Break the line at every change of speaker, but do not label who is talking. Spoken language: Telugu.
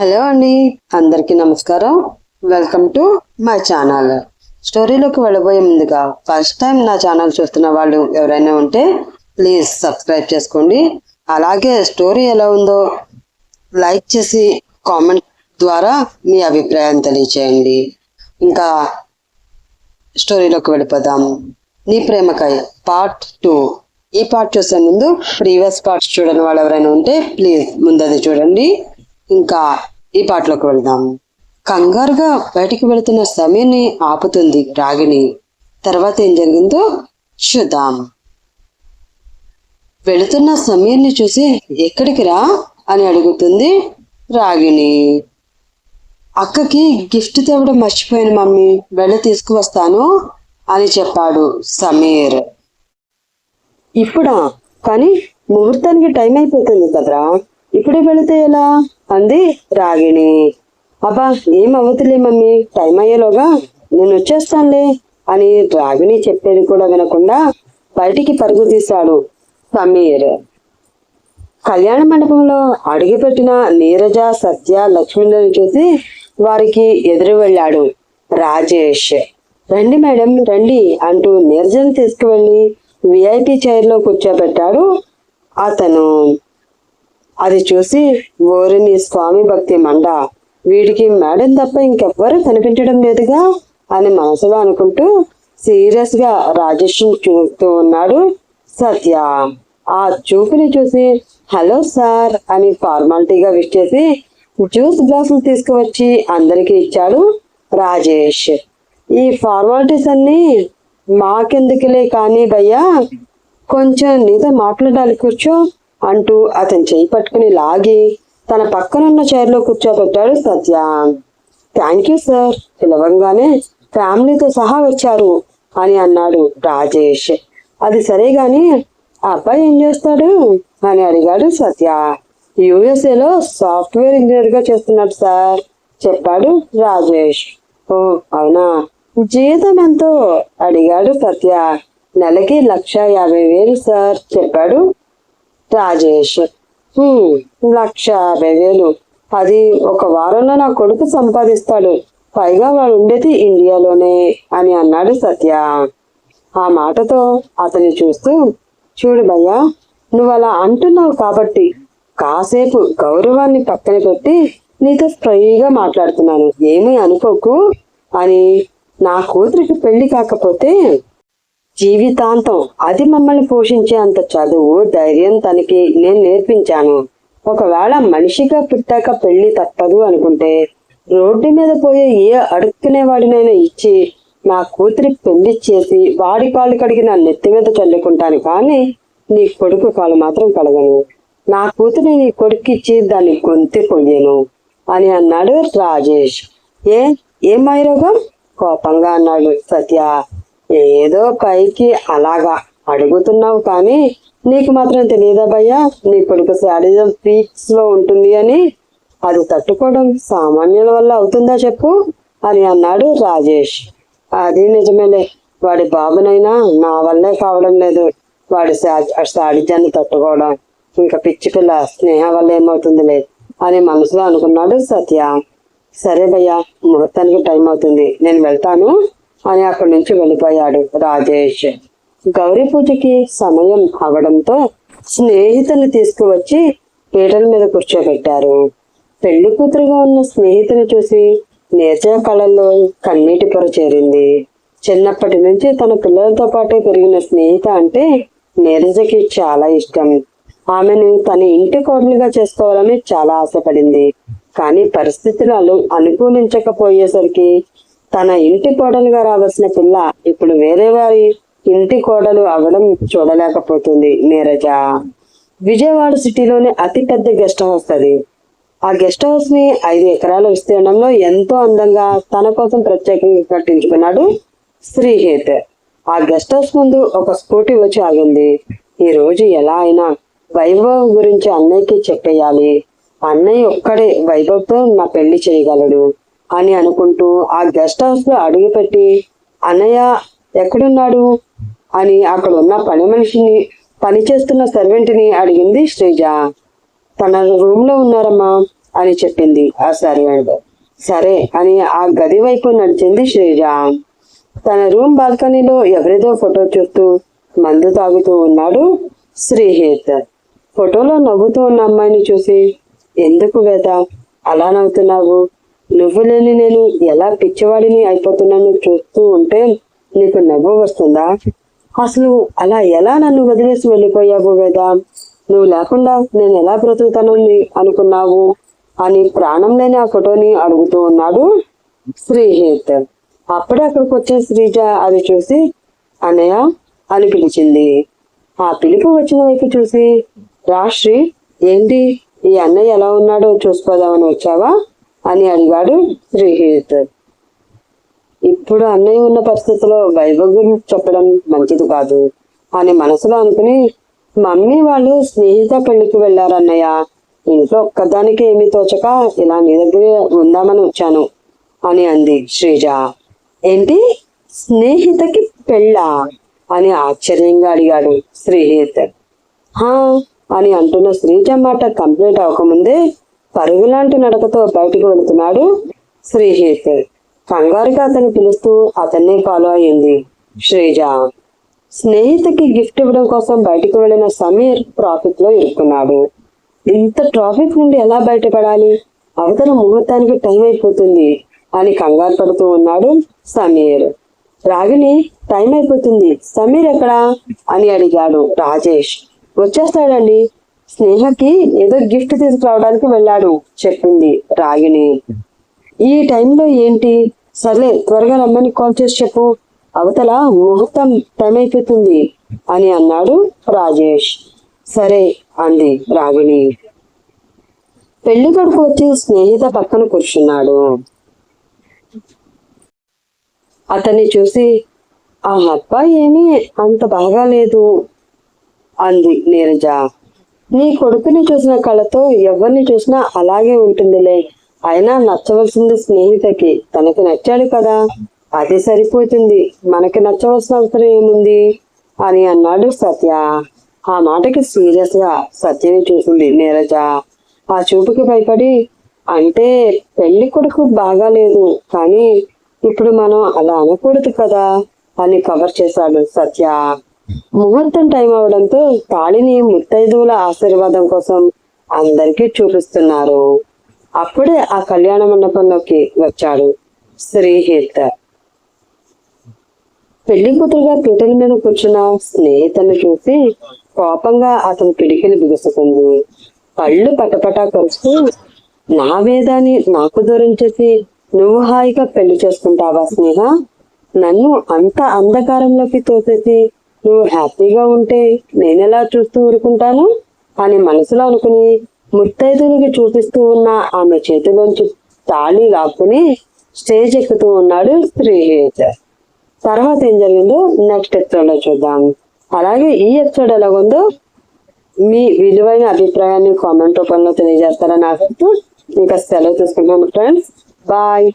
హలో అండి. అందరికీ నమస్కారం. వెల్కమ్ టు మై ఛానల్ స్టోరీలోకి వెళ్ళబోయే ముందుగా ఫస్ట్ టైం నా ఛానల్ చూస్తున్న వాళ్ళు ఎవరైనా ఉంటే ప్లీజ్ సబ్స్క్రైబ్ చేసుకోండి. అలాగే స్టోరీ ఎలా ఉందో లైక్ చేసి కామెంట్ ద్వారా మీ అభిప్రాయం తెలియచేయండి. ఇంకా స్టోరీలోకి వెళ్ళిపోదాం. నీ ప్రేమకై పార్ట్ టూ ఈ పార్ట్ చూసే ముందు ప్రీవియస్ పార్ట్స్ చూడని వాళ్ళు ఎవరైనా ఉంటే ప్లీజ్ ముందది చూడండి. ఇంకా ఈ పాటలోకి వెళ్దాం. కంగారుగా బయటికి వెళుతున్న సమీర్ని ఆపుతుంది రాగిణి. తర్వాత ఏం జరిగిందో చూద్దాం. వెళుతున్న సమీర్ని చూసి ఎక్కడికి రా? అని అడుగుతుంది రాగిణి. అక్కకి గిఫ్ట్ తేవడం మర్చిపోయాను మమ్మీ. వెళ్ళి తీసుకువస్తాను అని చెప్పాడు సమీర్. ఇప్పుడా? కానీ ముహూర్తానికి టైం అయిపోతుంది కదరా? ఇప్పుడే వెళితే ఎలా? అంది రాగిణి. అబ్బా ఏం అవ్వతులే మమ్మీ టైం అయ్యేలోగా నేను వచ్చేస్తానులే అని రాగిణి చెప్పేది కూడా వినకుండా బయటికి పరుగు తీశాడు సమీర్. కళ్యాణ మండపంలో అడుగుపెట్టిన నీరజ సత్య లక్ష్మణులను చూసి వారికి ఎదురు వెళ్ళాడు రాజేష్. రండి మేడం రండి అంటూ నీరజను తీసుకువెళ్ళి విఐపి చైర్లో కూర్చోబెట్టాడు అతను. అది చూసి ఓరిని స్వామి భక్తి మండ వీడికి మేడం తప్ప ఇంకెవ్వరూ కనిపించడం లేదుగా అని మనసులో అనుకుంటూ సీరియస్గా చూస్తూ ఉన్నాడు సత్య. ఆ చూపుని చూసి హలో సార్ అని ఫార్మాలిటీగా విష్ చేసి జ్యూస్ గ్లాసులు తీసుకువచ్చి అందరికీ ఇచ్చాడు రాజేష్. ఈ ఫార్మాలిటీస్ అన్ని మాకెందుకులే కానీ భయ్యా కొంచెం నీతో మాట్లాడాలి కూర్చో. అంటూ అతని చేయి పట్టుకుని లాగి తన పక్కనున్న చైర్లో కూర్చోబెట్టాడు సత్య. థ్యాంక్ యూ సార్ పిలవంగానే ఫ్యామిలీతో సహా వచ్చారు అని అన్నాడు రాజేష్. అది సరే గాని ఆ అబ్బాయి ఏం చేస్తాడు? అని అడిగాడు సత్య. యుఎస్ఏలో సాఫ్ట్వేర్ ఇంజనీర్గా చేస్తున్నాడు సార్ చెప్పాడు రాజేష్. ఓ అవునా? జీతం ఎంతో? అడిగాడు సత్య. నెలకి లక్ష యాభై వేలు సార్ చెప్పాడు రాజేష్. లక్ష యాభై వేలు అది ఒక వారంలో నా కొడుకు సంపాదిస్తాడు. పైగా వాడు ఉండేది ఇండియాలోనే అని అన్నాడు సత్య. ఆ మాటతో అతన్ని చూస్తూ చూడు భయ్యా నువ్వు అలా అంటున్నావు కాబట్టి కాసేపు గౌరవాన్ని పక్కన పెట్టి నీతో ఫ్రీగా మాట్లాడుతున్నాను. ఏమీ అనుకోకు అని నా కూతురికి పెళ్ళి కాకపోతే జీవితాంతం అది మమ్మల్ని పోషించే అంత చదువు ధైర్యం తనకి నేను నేర్పించాను. ఒకవేళ మనిషిగా పుట్టాక పెళ్ళి తప్పదు అనుకుంటే రోడ్డు మీద పోయే ఏ అడుక్కునే వాడినైనా ఇచ్చి నా కూతురికి పెళ్ళి చేసి వాడి కాళ్ళు కడిగి నా నెత్తి మీద చల్లుకుంటాను కానీ నీ కొడుకు కాళ్ళు మాత్రం కడగను. నా కూతురి నీ కొడుకిచ్చి దాన్ని గొంతు అని అన్నాడు రాజేష్. ఏ? ఏం మైరోగం కోపంగా అన్నాడు సత్య. ఏదో పైకి అలాగా అడుగుతున్నావు కానీ నీకు మాత్రం తెలియదా భయ్యా? నీ కొడుకు శాడిజం పీక్స్లో ఉంటుంది అని. అది తట్టుకోవడం సామాన్యుల వల్ల అవుతుందా చెప్పు? అని అన్నాడు రాజేష్. అది నిజమేలే. వాడి బాబునైనా నా వల్లే కావడం లేదు. వాడి సాడిజాన్ని తట్టుకోవడం. ఇంకా పిచ్చి పిల్ల స్నేహ వల్ల ఏమవుతుందిలే అని మనసులో అనుకున్నాడు సత్య. సరే భయ్యా ముహూర్తానికి టైం అవుతుంది. నేను వెళ్తాను. అని అక్కడి నుంచి వెళ్ళిపోయాడు రాజేష్. గౌరీ పూజకి సమయం అవడంతో స్నేహితుని తీసుకువచ్చి పీటల మీద కూర్చోబెట్టారు. పెళ్ళి కూతురుగా ఉన్న స్నేహితుని చూసి నేర్చే కళల్లో కన్నీటి పొర చేరింది. చిన్నప్పటి నుంచి తన పిల్లలతో పాటే పెరిగిన స్నేహిత అంటే నీరజకి చాలా ఇష్టం. ఆమెను తన ఇంటి కోడలుగా చేసుకోవాలని చాలా ఆశపడింది. కానీ పరిస్థితులు అను అనుకూలించకపోయేసరికి తన ఇంటి కోడలుగా రావాల్సిన పిల్ల ఇప్పుడు వేరే వారి ఇంటి కోడలు అవడం చూడలేకపోతుంది నీరజ. విజయవాడ సిటీలోని అతి పెద్ద గెస్ట్ హౌస్ అది. ఆ గెస్ట్ హౌస్ని ఐదు ఎకరాల విస్తీర్ణంలో ఎంతో అందంగా తన కోసం ప్రత్యేకంగా కట్టించుకున్నాడు శ్రీహేత్. ఆ గెస్ట్ హౌస్ ముందు ఒక స్కూటీ వచ్చి ఆగింది. ఈ రోజు ఎలా అయినా వైభవ్ గురించి అన్నయ్యకి చెప్పేయాలి. అన్నయ్య ఒక్కడే వైభవ్తో నా పెళ్ళి చేయగలడు. అని అనుకుంటూ ఆ గెస్ట్ హౌస్లో అడుగుపెట్టి అన్నయ్య ఎక్కడున్నాడు? అని అక్కడ ఉన్న పని మనిషిని పని చేస్తున్న సర్వెంట్ని అడిగింది శ్రీజ. తన రూమ్లో ఉన్నారమ్మా అని చెప్పింది ఆ సర్వెంట్. సరే అని ఆ గది వైపు నడిచింది శ్రీజ. తన రూమ్ బాల్కనీలో ఎవరిదో ఫోటో చూస్తూ మందు తాగుతూ ఉన్నాడు శ్రీహేత్. ఫోటోలో నవ్వుతూ ఉన్న అమ్మాయిని చూసి ఎందుకు వేద? అలా నవ్వుతున్నావు? నువ్వు లేని నేను ఎలా పిచ్చివాడిని అయిపోతున్నాను చూస్తూ ఉంటే నీకు నవ్వు వస్తుందా? అసలు అలా ఎలా నన్ను వదిలేసి వెళ్ళిపోయావు వేదా? నువ్వు లేకుండా నేను ఎలా బ్రతుకుతాను అనుకున్నావు? అని ప్రాణం లేని ఆ ఫోటోని అడుగుతూ ఉన్నాడు శ్రీహిత్. అప్పుడే అక్కడికి వచ్చే శ్రీజ అది చూసి అన్నయ్య అని పిలిచింది. ఆ పిలుపు వచ్చిన వైపు చూసి రాశ్రీ ఏంటి? ఈ అన్నయ్య ఎలా ఉన్నాడో చూసుకోదామని వచ్చావా? అని అడిగాడు శ్రీహేత్ ఇప్పుడు అన్నయ్య ఉన్న పరిస్థితిలో వైభవ్ గురించి చెప్పడం మంచిది కాదు అని మనసులో అనుకుని మమ్మీ వాళ్ళు స్నేహిత పెళ్ళికి వెళ్ళారన్నయ్య. ఇంట్లో ఒక్కదానికి ఏమీ తోచక ఇలా నీ దగ్గరే ఉందామని వచ్చాను అని అంది శ్రీజ. ఏంటి? స్నేహితకి పెళ్ళా? అని ఆశ్చర్యంగా అడిగాడు శ్రీహిత్ హా అని అంటున్న శ్రీజ మాట కంప్లీట్ అవ్వకముందే పరుగులాంటి నడకతో బయటికి వెళుతున్నాడు శ్రీహిత్ కంగారుగా అతన్ని పిలుస్తూ అతన్నే ఫాలో అయింది శ్రీజ. స్నేహితుకి గిఫ్ట్ ఇవ్వడం కోసం బయటకు వెళ్ళిన సమీర్ ట్రాఫిక్లో ఇరుక్కున్నాడు. ఇంత ట్రాఫిక్ నుండి ఎలా బయటపడాలి? అవతల ముహూర్తానికి టైం అయిపోతుంది అని కంగారు పడుతూ ఉన్నాడు సమీర్. రాగిని టైం అయిపోతుంది సమీర్ ఎక్కడా? అని అడిగాడు రాజేష్. వచ్చేస్తాడండి. స్నేహకి ఏదో గిఫ్ట్ తీసుకురావడానికి వెళ్ళాడు చెప్పింది రాగిణి. ఈ టైంలో ఏంటి? సర్లే త్వరగా రమ్మని కాల్ చేసి చెప్పు. అవతల ముహూర్తం టైం అయిపోతుంది అని అన్నాడు రాజేష్. సరే అంది రాగిణి. పెళ్ళి కొడుకు వచ్చి స్నేహిత పక్కన కూర్చున్నాడు. అతన్ని చూసి ఆ అబ్బాయి ఏమీ అంత బాగాలేదు అంది నీరజ. నీ కొడుకుని చూసిన కళ్ళతో ఎవరిని చూసినా అలాగే ఉంటుందిలే. అయినా నచ్చవలసింది స్నేహితకి తనకి నచ్చాడు కదా. అది సరిపోతుంది. మనకి నచ్చవలసిన అవసరం ఏముంది? అని అన్నాడు సత్య. ఆ మాటకి సీరియస్గా సత్యని చూసింది నీరజ. ఆ చూపుకి భయపడి అంటే పెళ్ళి కొడుకు బాగాలేదు కానీ ఇప్పుడు మనం అలా అనకూడదు కదా అని కవర్ చేశాడు సత్య. ముహూర్తం టైం అవడంతో తాళిని ముత్తైదువుల ఆశీర్వాదం కోసం అందరికీ చూపిస్తున్నారు. అప్పుడే ఆ కళ్యాణ మండపంలోకి వచ్చాడు శ్రీహిత్ పెళ్ళి కూతురుగా పీటల మీద కూర్చున్న స్నేహితుని చూసి కోపంగా అతని పిడికిని బిగుసుకుంది. కళ్ళు పటపటా కరుస్తూ నా వేదాన్ని నాకు దూరం చేసి నువ్వు హాయిగా పెళ్ళి చేసుకుంటావా స్నేహ? నన్ను అంత అంధకారంలోకి తోసేసి నువ్వు హ్యాపీగా ఉంటే నేనెలా చూస్తూ ఊరుకుంటాను? అని మనసులో అనుకుని ముత్తైదునికి చూపిస్తూ ఉన్న ఆమె చేతిలోంచి తాళి లాక్కుని స్టేజ్ ఎక్కుతూ ఉన్నాడు శ్రీహేత్ తర్వాత ఏం జరిగిందో నెక్స్ట్ ఎపిసోడ్లో చూద్దాం. అలాగే ఈ ఎపిసోడ్ ఎలాగుందో మీ విలువైన అభిప్రాయాన్ని కామెంట్ రూపంలో తెలియజేస్తారని ఆశిస్తూ ఇంకా సెలవు తీసుకుంటాను ఫ్రెండ్స్. బాయ్.